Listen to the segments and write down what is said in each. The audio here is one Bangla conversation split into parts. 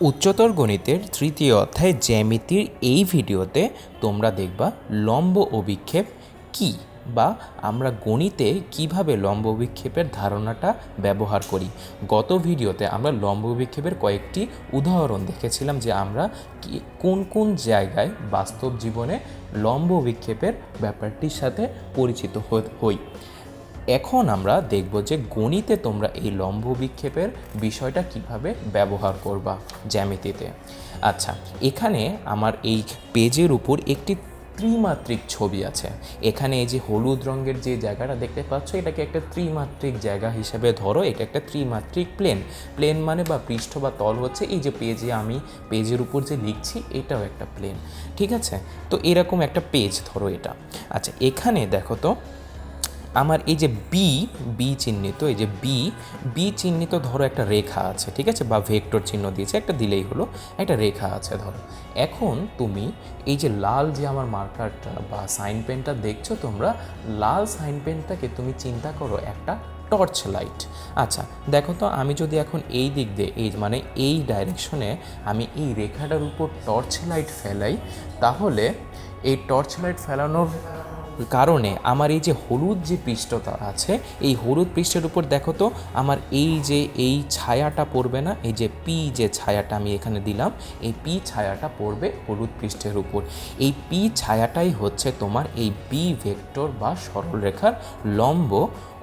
উচ্চতর গণিতের তৃতীয় অধ্যায় জ্যামিতির এই ভিডিওতে তোমরা দেখবা লম্ব অভিক্ষেপ কী বা আমরা গণিতে কীভাবে লম্ব অভিক্ষেপের ধারণাটা ব্যবহার করি। গত ভিডিওতে আমরা লম্ব অভিক্ষেপের কয়েকটি উদাহরণ দেখেছিলাম যে আমরা কোন কোন জায়গায় বাস্তব জীবনে লম্ব অভিক্ষেপের ব্যাপারটির সাথে পরিচিত হই। এখন আমরা দেখব যে গণিতে তোমরা এই লম্ব বিক্ষেপের বিষয়টা কীভাবে ব্যবহার করবা জ্যামিতিতে। আচ্ছা এখানে আমার এই পেজের উপর একটি ত্রিমাত্রিক ছবি আছে। এখানে এই যে হলুদ রঙের যে জায়গাটা দেখতে পাচ্ছ, এটাকে একটা ত্রিমাত্রিক জায়গা হিসেবে ধরো, এটা একটা ত্রিমাত্রিক প্লেন। প্লেন মানে বা পৃষ্ঠ বা তল হচ্ছে এই যে পেজে আমি পেজের উপর যে লিখছি, এটাও একটা প্লেন। ঠিক আছে? তো এরকম একটা পেজ ধরো এটা। আচ্ছা এখানে দেখো তো আমার এই যে বি বি চিহ্নিত, এই যে বি বি চিহ্নিত ধরো একটা রেখা আছে, ঠিক আছে? বা ভেক্টর চিহ্ন দিয়েছে, একটা দিলেই হলো, একটা রেখা আছে ধরো। এখন তুমি এই যে লাল যে আমার মার্কারটা বা সাইন পেনটা দেখছ তোমরা, লাল সাইন পেনটাকে তুমি চিন্তা করো একটা টর্চ লাইট। আচ্ছা দেখো তো, আমি যদি এখন এই দিক দিয়ে, এই মানে এই ডাইরেকশনে আমি এই রেখাটার উপর টর্চ লাইট ফেলাই, তাহলে এই টর্চ লাইট ফেলানোর কারণে আমার এই যে হলুদ যে পৃষ্ঠটা আছে, এই হলুদ পৃষ্ঠের উপর দেখো তো, আমার এই যে এই ছায়াটা পড়বে না, এই যে পি যে ছায়াটা আমি এখানে দিলাম, এই পি ছায়াটা পড়বে হলুদ পৃষ্ঠের উপর। এই পি ছায়াটাই হচ্ছে তোমার এই বি ভেক্টর বা সরলরেখার লম্ব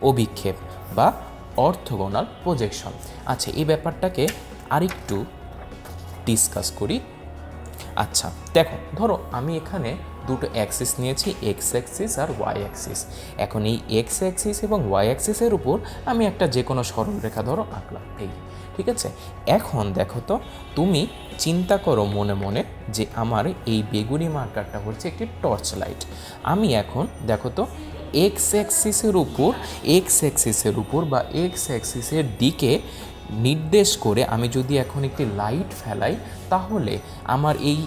অভিক্ষেপ বা অর্থগোনাল প্রজেকশন আচ্ছা এই ব্যাপারটাকে আরেকটু ডিসকাস করি। আচ্ছা দেখো, ধরো আমি এখানে দুটো অ্যাক্সিস নিয়েছি এক্স অ্যাক্সিস আর ওয়াই অ্যাক্সিস এখন এই এক্স অ্যাক্সিস এবং ওয়াই অ্যাক্সিসের উপর আমি একটা যে কোনো সরলরেখা ধরো আঁকলাম, এই, ঠিক আছে? এখন দেখো তো, তুমি চিন্তা করো মনে মনে যে আমার এই বেগুনি মার্কারটা হচ্ছে একটি টর্চ লাইট আমি এখন দেখো তো এক্স অ্যাক্সিসের উপর এক্স অ্যাক্সিসের উপর বা এক্স অ্যাক্সিসের দিকে নির্দেশ করে আমি যদি এখন একটি লাইট ফেলাই, তাহলে আমার এই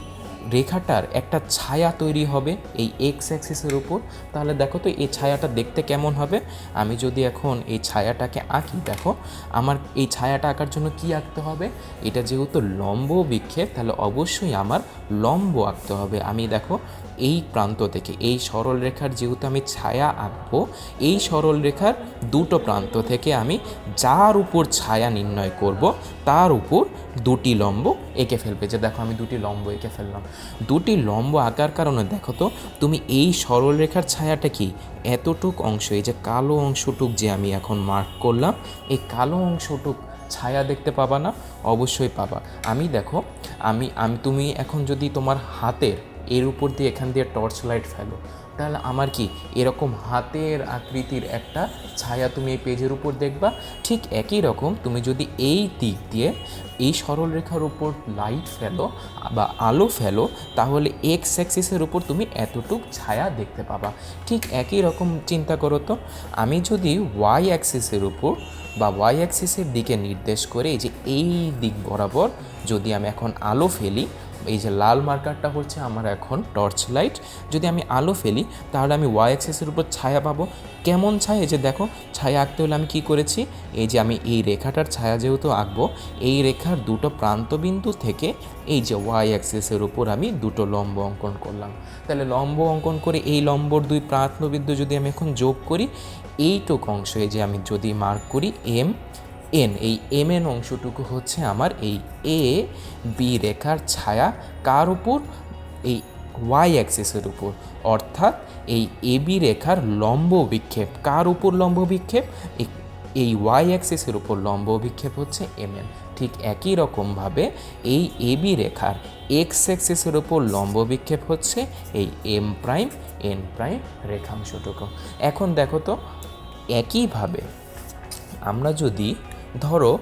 রেখাটার একটা ছায়া তৈরি হবে এই এক্স অ্যাক্সিসের উপর। তাহলে দেখো তো এই ছায়াটা দেখতে কেমন হবে? আমি যদি এখন এই ছায়াটাকে আঁকি, দেখো, আমার এই ছায়াটা আঁকার জন্য কি আঁকতে হবে? এটা যেহেতু লম্ব বিক্ষেপ, তাহলে অবশ্যই আমার লম্ব আঁকতে হবে। আমি দেখো এই প্রান্ত থেকে, এই সরল রেখার যেহেতু আমি ছায়া আঁকবো, এই সরল রেখার দুটো প্রান্ত থেকে আমি যার উপর ছায়া নির্ণয় করব, তার উপর দুটি লম্ব এঁকে ফেলবে। যে দেখো আমি দুটি লম্ব এঁকে ফেললাম। দুটি লম্ব আঁকার কারণে দেখো তো, তুমি এই সরল রেখার ছায়াটা কি? এতটুক অংশ, এই যে কালো অংশটুক যে আমি এখন মার্ক করলাম, এই কালো অংশটুক ছায়া দেখতে পাবা না? অবশ্যই পাবা। আমি দেখো, আমি আমি, তুমি এখন যদি তোমার হাতের এর উপর দিয়ে এখান দিয়ে টর্চ লাইট ফেলো। তাহলে আমার কি এরকম হাতের আকৃতির একটা ছায়া তুমি এই পেজের উপর দেখবা? ঠিক একই রকম তুমি যদি এই দিক দিয়ে এই সরলরেখার উপর লাইট ফেলো বা আলো ফেলো, তাহলে এক্স অ্যাক্সিসের উপর তুমি এতটুক ছায়া দেখতে পাবা। ঠিক একই রকম চিন্তা করো তো। আমি যদি ওয়াই অ্যাক্সিসের উপর বা ওয়াই অ্যাক্সিসের দিকে নির্দেশ করে যে এই দিক বরাবর যদি আমি এখন আলো ফেলি এই যে লাল মার্কারটা হচ্ছে আমার এখন টর্চ লাইট যদি আমি আলো ফেলি, তাহলে আমি ওয়াই অ্যাক্সিসের উপর ছায়া পাবো। কেমন ছায়া? যে দেখো, ছায়া আঁকতে হলে আমি কি করেছি? এই যে আমি এই রেখাটার ছায়া যেহেতু আঁকবো, এই রেখার দুটো প্রান্তবিন্দু থেকে এই যে ওয়াই অ্যাক্সিসের উপর আমি দুটো লম্ব অঙ্কন করলাম। তাহলে লম্ব অঙ্কন করে এই লম্বর দুই প্রান্তবিন্দু যদি আমি এখন যোগ করি, এইটুক অংশ যে আমি যদি মার্ক করি এম এন, এই এম এন অংশটুকু হচ্ছে আমার এই এ, বি রেখার ছায়া কার উপর? এই ওয়াই অ্যাক্সিসের উপর। অর্থাৎ এই এ, বি রেখার লম্ব বিক্ষেপ কার উপর লম্ব বিক্ষেপ? এই- ওয়াই অ্যাক্সিসের উপর লম্ব বিক্ষেপ হচ্ছে এম এন। ঠিক একই রকমভাবে এই এ, বি রেখার এক্স অ্যাক্সিসের উপর লম্ব বিক্ষেপ হচ্ছে এই এম প্রাইম, এন প্রাইম রেখাংশটুকু। এখন দেখো তো, একইভাবে আমরা যদি ধরো,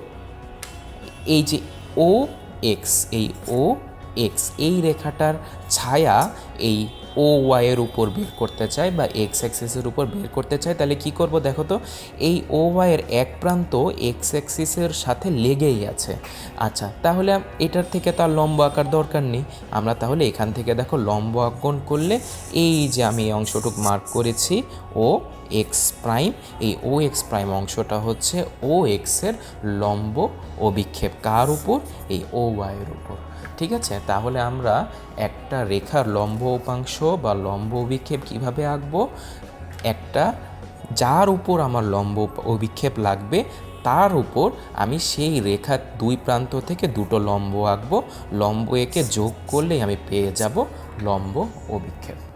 এই যে ও এক্স এই ও এক্স এই রেখাটার ছায়া এই ও ওয়াইয়ের উপর বের করতে চাই বা এক্স অ্যাক্সিসের উপর বের করতে চাই তাহলে কি করব দেখো তো? এই ও ওয়াইয়ের এক প্রান্ত এক্স অ্যাক্সিসের সাথে লেগেই আছে। আচ্ছা তাহলে এটার থেকে তার লম্ব আঁকার দরকার নেই। আমরা তাহলে এখান থেকে দেখো লম্ব অঙ্কন করলে এই যে আমি এই অংশটুক মার্ক করেছি, ও এক্স প্রাইম এই ও এক্স প্রাইম অংশটা হচ্ছে ও এক্সের লম্ব অভিক্ষেপ কার উপর? এই ও ওয়াইয়ের উপর। ঠিক আছে? তাহলে আমরা একটা রেখার লম্ব উপাংশ বা লম্ব অভিক্ষেপ কীভাবে আঁকবো? একটা যার উপর আমার লম্ব অভিক্ষেপ লাগবে, তার উপর আমি সেই রেখার দুই প্রান্ত থেকে দুটো লম্ব আঁকবো। লম্ব এঁকে যোগ করলেই আমি পেয়ে যাব লম্ব অভিক্ষেপ।